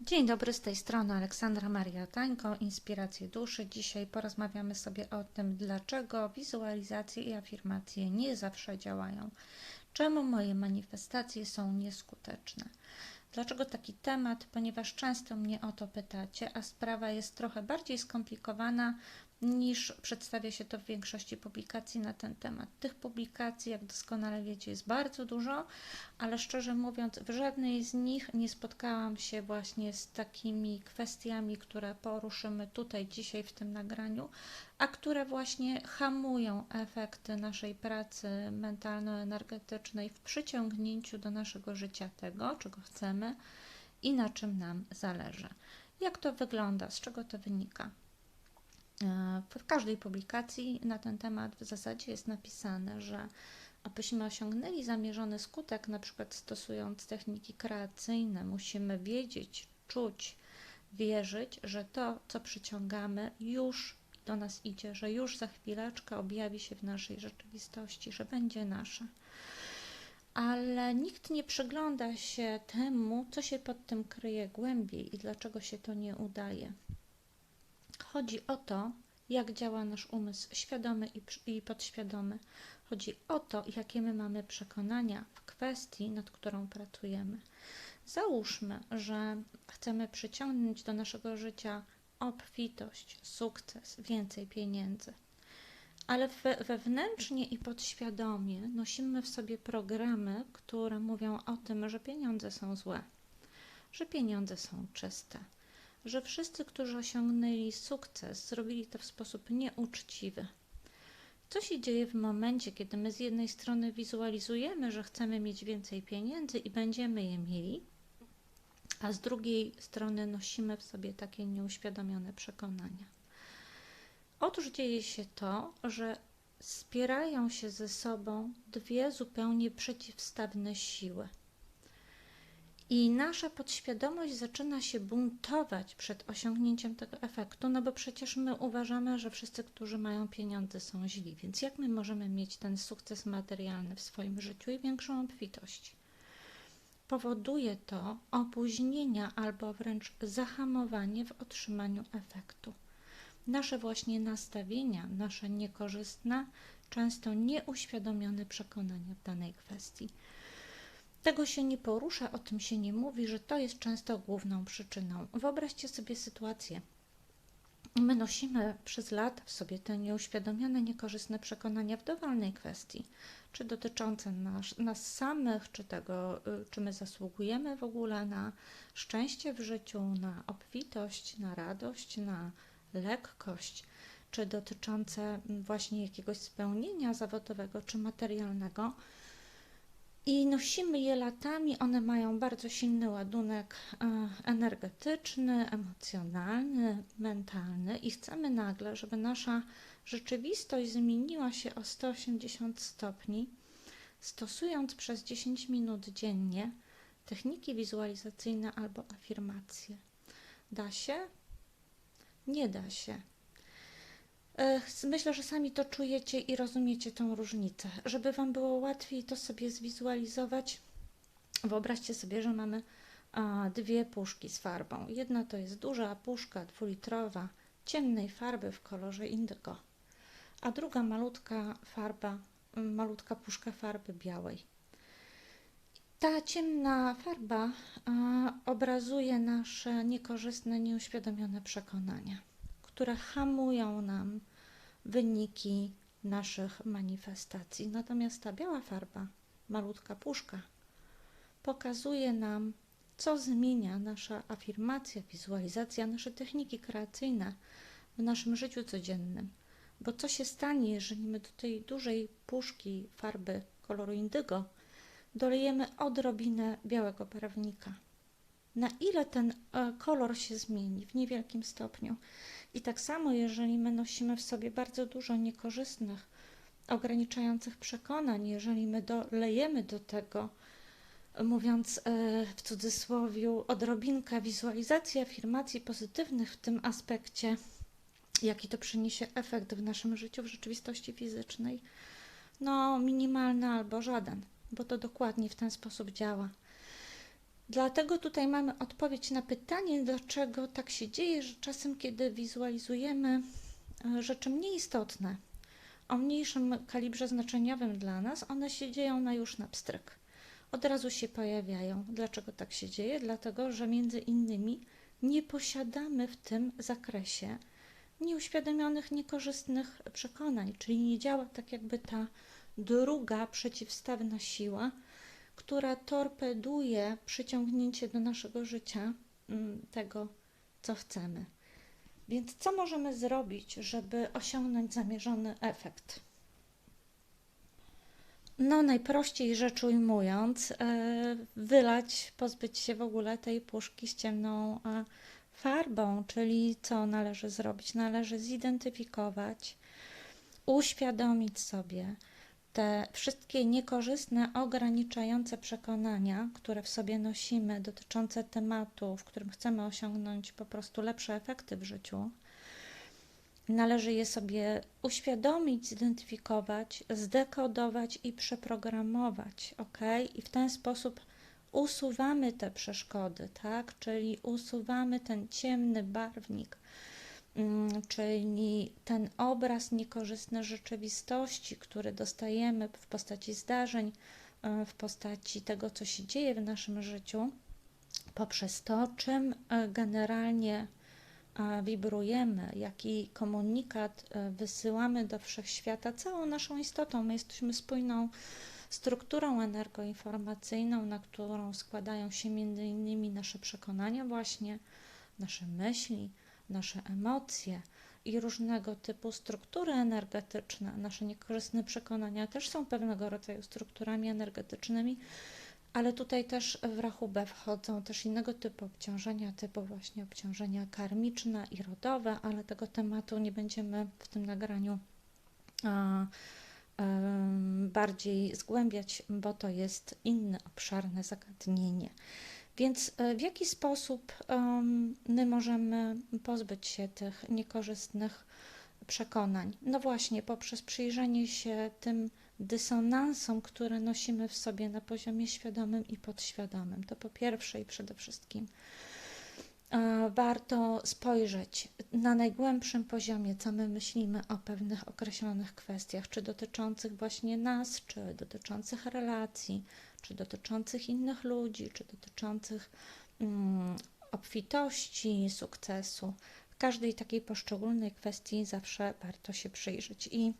Dzień dobry, z tej strony Aleksandra Maria Tańko, Inspiracje Duszy. Dzisiaj porozmawiamy sobie o tym, dlaczego wizualizacje i afirmacje nie zawsze działają. Czemu moje manifestacje są nieskuteczne? Dlaczego taki temat? Ponieważ często mnie o to pytacie, a sprawa jest trochę bardziej skomplikowana niż przedstawia się to w większości publikacji na ten temat. Tych publikacji, jak doskonale wiecie, jest bardzo dużo, ale szczerze mówiąc, w żadnej z nich nie spotkałam się właśnie z takimi kwestiami, które poruszymy tutaj dzisiaj w tym nagraniu, a które właśnie hamują efekty naszej pracy mentalno-energetycznej w przyciągnięciu do naszego życia tego, czego chcemy i na czym nam zależy. Jak to wygląda, z czego to wynika? E, w każdej publikacji na ten temat w zasadzie jest napisane, że abyśmy osiągnęli zamierzony skutek, na przykład stosując techniki kreacyjne, musimy wiedzieć, czuć, wierzyć, że to, co przyciągamy, już do nas idzie, że już za chwileczkę objawi się w naszej rzeczywistości, że będzie nasze. Ale nikt nie przygląda się temu, co się pod tym kryje głębiej i dlaczego się to nie udaje. Chodzi o to, jak działa nasz umysł świadomy i, podświadomy. Chodzi o to, jakie my mamy przekonania w kwestii, nad którą pracujemy. Załóżmy, że chcemy przyciągnąć do naszego życia obfitość, sukces, więcej pieniędzy. Ale wewnętrznie i podświadomie nosimy w sobie programy, które mówią o tym, że pieniądze są złe, że pieniądze są czyste, że wszyscy, którzy osiągnęli sukces, zrobili to w sposób nieuczciwy. Co się dzieje w momencie, kiedy my z jednej strony wizualizujemy, że chcemy mieć więcej pieniędzy i będziemy je mieli, a z drugiej strony nosimy w sobie takie nieuświadomione przekonania? Otóż dzieje się to, że spierają się ze sobą dwie zupełnie przeciwstawne siły. I nasza podświadomość zaczyna się buntować przed osiągnięciem tego efektu, no bo przecież my uważamy, że wszyscy, którzy mają pieniądze, są źli. Więc jak my możemy mieć ten sukces materialny w swoim życiu i większą obfitość? Powoduje to opóźnienia albo wręcz zahamowanie w otrzymaniu efektu. Nasze właśnie nastawienia, nasze niekorzystne, często nieuświadomione przekonania w danej kwestii tego się nie porusza, o tym się nie mówi, że to jest często główną przyczyną. Wyobraźcie sobie sytuację. My nosimy przez lata w sobie te nieuświadomione, niekorzystne przekonania w dowolnej kwestii, czy dotyczące nas, nas samych, czy tego, y, czy my zasługujemy w ogóle na szczęście w życiu, na obfitość, na radość, na lekkość, czy dotyczące właśnie jakiegoś spełnienia zawodowego czy materialnego i nosimy je latami. One mają bardzo silny ładunek e, energetyczny, emocjonalny, mentalny i chcemy nagle, żeby nasza rzeczywistość zmieniła się o 180 stopni, stosując przez 10 minut dziennie techniki wizualizacyjne albo afirmacje. Da się? Nie da się. Myślę, że sami to czujecie i rozumiecie tą różnicę. Żeby Wam było łatwiej to sobie zwizualizować, wyobraźcie sobie, że mamy dwie puszki z farbą. Jedna to jest duża puszka dwulitrowa ciemnej farby w kolorze indygo, a druga malutka farba, malutka puszka farby białej. Ta ciemna farba obrazuje nasze niekorzystne, nieuświadomione przekonania które hamują nam wyniki naszych manifestacji. Natomiast ta biała farba, malutka puszka, pokazuje nam, co zmienia nasza afirmacja, wizualizacja, nasze techniki kreacyjne w naszym życiu codziennym. Bo co się stanie, jeżeli my do tej dużej puszki farby koloru indygo dolejemy odrobinę białego barwnika? Na ile ten e, kolor się zmieni w niewielkim stopniu? I tak samo, jeżeli my nosimy w sobie bardzo dużo niekorzystnych, ograniczających przekonań, jeżeli my dolejemy do tego, mówiąc e, w cudzysłowie, odrobinkę wizualizacji, afirmacji pozytywnych w tym aspekcie, jaki to przyniesie efekt w naszym życiu, w rzeczywistości fizycznej, no minimalny albo żaden, bo to dokładnie w ten sposób działa. Dlatego tutaj mamy odpowiedź na pytanie, dlaczego tak się dzieje, że czasem, kiedy wizualizujemy e, rzeczy mniej istotne, o mniejszym kalibrze znaczeniowym dla nas, one się dzieją na już na pstryk. Od razu się pojawiają. Dlaczego tak się dzieje? Dlatego, że między innymi nie posiadamy w tym zakresie nieuświadomionych, niekorzystnych przekonań, czyli nie działa tak jakby ta druga przeciwstawna siła, która torpeduje przyciągnięcie do naszego życia mm, tego, co chcemy. Więc co możemy zrobić, żeby osiągnąć zamierzony efekt? No, najprościej rzecz ujmując, e, wylać, pozbyć się w ogóle tej puszki z ciemną farbą, czyli co należy zrobić? Należy zidentyfikować, uświadomić sobie te wszystkie niekorzystne, ograniczające przekonania, które w sobie nosimy, dotyczące tematu, w którym chcemy osiągnąć po prostu lepsze efekty w życiu. Należy je sobie uświadomić, zidentyfikować, zdekodować i przeprogramować, ok? I w ten sposób usuwamy te przeszkody, tak? Czyli usuwamy ten ciemny barwnik, czyli ten obraz niekorzystny rzeczywistości, który dostajemy w postaci zdarzeń, e, w postaci tego, co się dzieje w naszym życiu, poprzez to, czym e, generalnie e, wibrujemy, jaki komunikat wysyłamy do wszechświata całą naszą istotą. My jesteśmy spójną strukturą energoinformacyjną, na którą składają się między innymi nasze przekonania właśnie, nasze myśli, nasze emocje i różnego typu struktury energetyczne. Nasze niekorzystne przekonania też są pewnego rodzaju strukturami energetycznymi, ale tutaj też w rachubę wchodzą też innego typu obciążenia, typu właśnie obciążenia karmiczne i rodowe, ale tego tematu nie będziemy w tym nagraniu a, bardziej zgłębiać, bo to jest inne obszarne zagadnienie. Więc e, w jaki sposób my możemy pozbyć się tych niekorzystnych przekonań? No właśnie, poprzez przyjrzenie się tym dysonansom, które nosimy w sobie na poziomie świadomym i podświadomym. To po pierwsze i przede wszystkim warto spojrzeć na najgłębszym poziomie, co my myślimy o pewnych określonych kwestiach, czy dotyczących właśnie nas, czy dotyczących relacji, czy dotyczących innych ludzi, czy dotyczących um, obfitości, sukcesu. W każdej takiej poszczególnej kwestii zawsze warto się przyjrzeć. I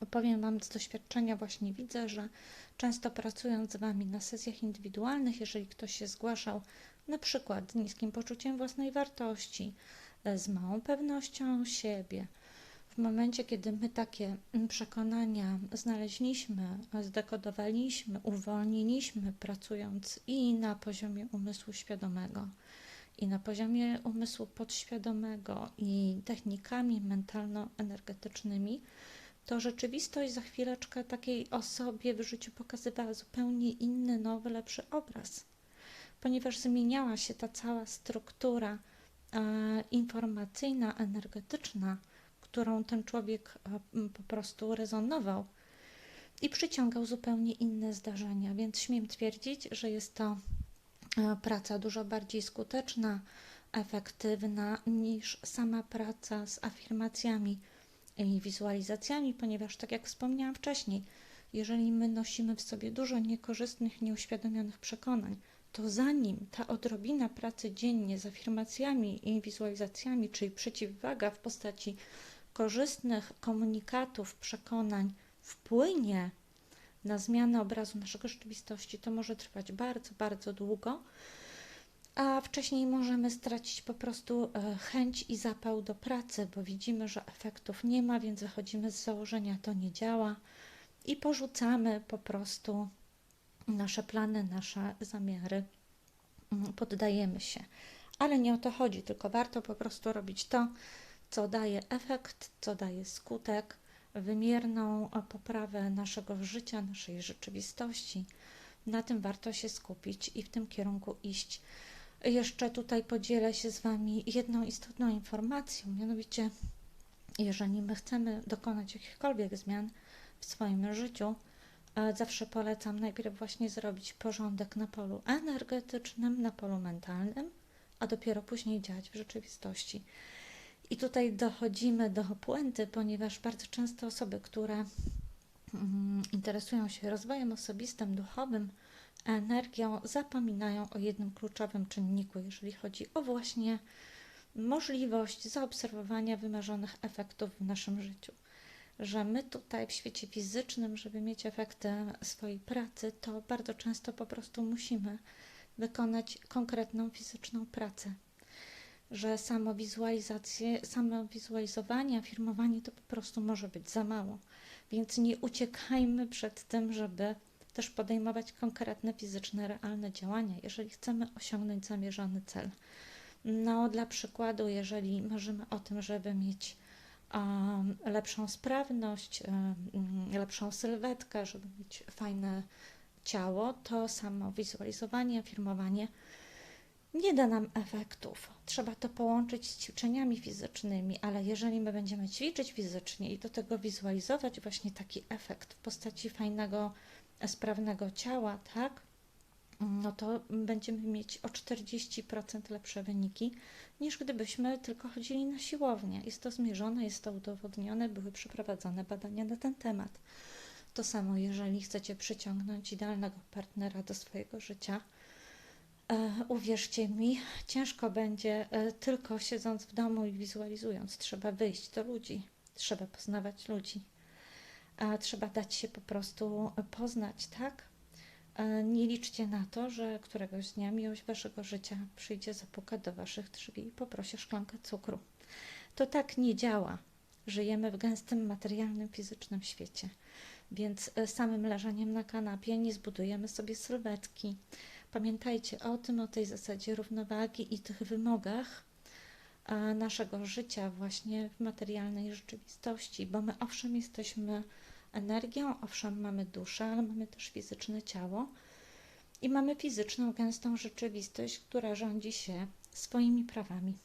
opowiem Wam z doświadczenia, właśnie widzę, że często pracując z Wami na sesjach indywidualnych, jeżeli ktoś się zgłaszał na przykład z niskim poczuciem własnej wartości, e, z małą pewnością siebie. Momencie, kiedy my takie mm, przekonania znaleźliśmy, zdekodowaliśmy, uwolniliśmy, pracując i na poziomie umysłu świadomego, i na poziomie umysłu podświadomego, i technikami mentalno-energetycznymi, to rzeczywistość za chwileczkę takiej osobie w życiu pokazywała zupełnie inny, nowy, lepszy obraz ponieważ zmieniała się ta cała struktura e, informacyjna, energetyczna, którą ten człowiek e, po prostu rezonował i przyciągał zupełnie inne zdarzenia. Więc śmiem twierdzić, że jest to e, praca dużo bardziej skuteczna, efektywna niż sama praca z afirmacjami i wizualizacjami, ponieważ, tak jak wspomniałam wcześniej, jeżeli my nosimy w sobie dużo niekorzystnych, nieuświadomionych przekonań, to zanim ta odrobina pracy dziennie z afirmacjami i wizualizacjami, czyli przeciwwaga w postaci korzystnych komunikatów, przekonań, wpłynie na zmianę obrazu naszego rzeczywistości, to może trwać bardzo, bardzo długo, a wcześniej możemy stracić po prostu e, chęć i zapał do pracy, bo widzimy, że efektów nie ma, więc wychodzimy z założenia, to nie działa i porzucamy po prostu nasze plany, nasze zamiary, mm, poddajemy się. Ale nie o to chodzi, tylko warto po prostu robić to, co daje efekt, co daje skutek, wymierną poprawę naszego życia, naszej rzeczywistości. Na tym warto się skupić i w tym kierunku iść. Jeszcze tutaj podzielę się z Wami jedną istotną informacją, mianowicie, jeżeli my chcemy dokonać jakichkolwiek zmian w swoim życiu, E, Zawsze polecam najpierw właśnie zrobić porządek na polu energetycznym, na polu mentalnym, a dopiero później działać w rzeczywistości. I tutaj dochodzimy do puenty, ponieważ bardzo często osoby, które mm, interesują się rozwojem osobistym, duchowym, energią, zapominają o jednym kluczowym czynniku, jeżeli chodzi o właśnie możliwość zaobserwowania wymarzonych efektów w naszym życiu. Że my tutaj w świecie fizycznym, żeby mieć efekty swojej pracy, to bardzo często po prostu musimy wykonać konkretną fizyczną pracę. Że samo samo wizualizowanie, afirmowanie to po prostu może być za mało. Więc nie uciekajmy przed tym, żeby też podejmować konkretne fizyczne, realne działania, jeżeli chcemy osiągnąć zamierzony cel. No, dla przykładu, jeżeli marzymy o tym, żeby mieć um, lepszą sprawność, um, lepszą sylwetkę, żeby mieć fajne ciało, to samo wizualizowanie, afirmowanie nie da nam efektów. Trzeba to połączyć z ćwiczeniami fizycznymi, ale jeżeli my będziemy ćwiczyć fizycznie i do tego wizualizować właśnie taki efekt w postaci fajnego, sprawnego ciała, tak? no to będziemy mieć o 40% lepsze wyniki niż gdybyśmy tylko chodzili na siłownię. Jest to zmierzone, jest to udowodnione, były przeprowadzone badania na ten temat. To samo, jeżeli chcecie przyciągnąć idealnego partnera do swojego życia. E, uwierzcie mi, ciężko będzie e, tylko siedząc w domu i wizualizując. Trzeba wyjść do ludzi, trzeba poznawać ludzi, trzeba dać się po prostu poznać, tak? E, nie liczcie na to, że któregoś dnia miłość waszego życia przyjdzie, zapuka do waszych drzwi i poprosi szklankę cukru. To tak nie działa. Żyjemy w gęstym, materialnym, fizycznym świecie, więc samym leżeniem na kanapie nie zbudujemy sobie sylwetki. Pamiętajcie o tym, o tej zasadzie równowagi i tych wymogach naszego życia właśnie w materialnej rzeczywistości, bo my owszem jesteśmy energią, owszem mamy duszę, ale mamy też fizyczne ciało i mamy fizyczną, gęstą rzeczywistość, która rządzi się swoimi prawami.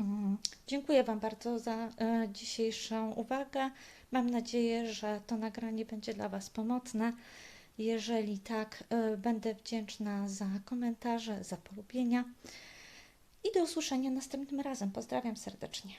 Mm, dziękuję Wam bardzo za e, dzisiejszą uwagę. Mam nadzieję, że to nagranie będzie dla Was pomocne. Jeżeli tak, e, będę wdzięczna za komentarze, za polubienia i do usłyszenia następnym razem. Pozdrawiam serdecznie.